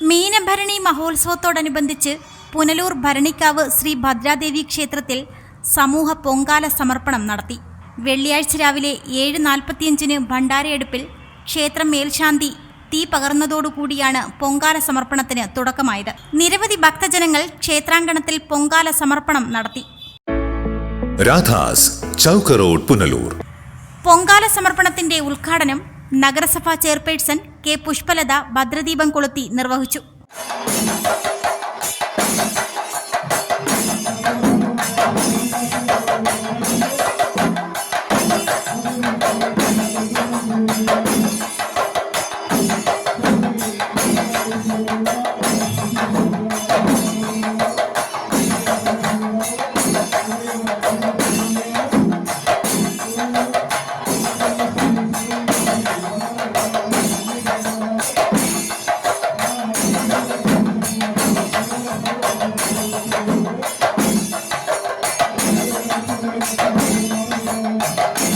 മീനഭരണി മഹോത്സവത്തോടനുബന്ധിച്ച് പുനലൂർ ഭരണിക്കാവ് ശ്രീ ഭദ്രാദേവി ക്ഷേത്രത്തിൽ സമൂഹ പൊങ്കാല സമർപ്പണം നടത്തി. വെള്ളിയാഴ്ച രാവിലെ ഏഴ് നാൽപ്പത്തിയഞ്ചിന് ഭണ്ഡാരയെടുപ്പിൽ ക്ഷേത്രം മേൽശാന്തി തീ പകർന്നതോടുകൂടിയാണ് പൊങ്കാല സമർപ്പണത്തിന് തുടക്കമായത്. നിരവധി ഭക്തജനങ്ങൾ ക്ഷേത്രാങ്കണത്തിൽ പൊങ്കാല സമർപ്പണം നടത്തി. രാധാസ് ചൗക്ക് റോഡ് പുനലൂർ. പൊങ്കാല സമർപ്പണത്തിന്റെ ഉദ്ഘാടനം നഗരസഭാ ചെയർപേഴ്സൺ കെ പുഷ്പലത ഭദ്രദീപം കൊളുത്തി നിർവഹിച്ചു. Música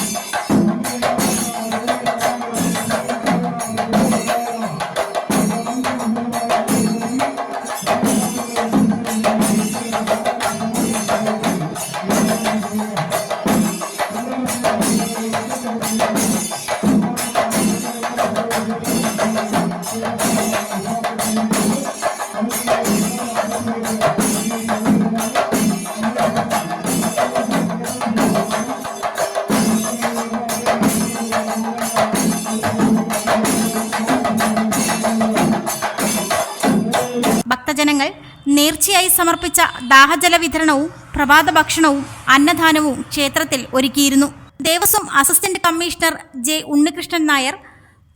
ഭക്തജനങ്ങൾ നേർച്ചയായി സമർപ്പിച്ച ദാഹജല വിതരണവും പ്രഭാത ഭക്ഷണവും അന്നദാനവും ക്ഷേത്രത്തിൽ ഒരുക്കിയിരുന്നു. Devaswom assistant commissioner J Unnikrishnan Nair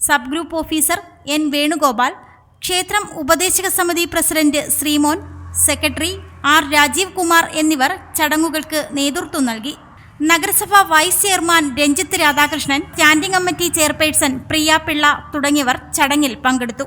sub group officer N Venugopal ക്ഷേത്രം ഉപദേശക സമിതി president Sreemon secretary R Rajeev Kumar എന്നിവർ ചടങ്ങുകൾക്ക് നേതൃത്വം നൽകി. നഗരസഭ vice chairman Ranjith Radhakrishnan standing committee chairperson Priya Pillai തുടങ്ങിയവർ ചടങ്ങിൽ പങ്കെടുത്തു.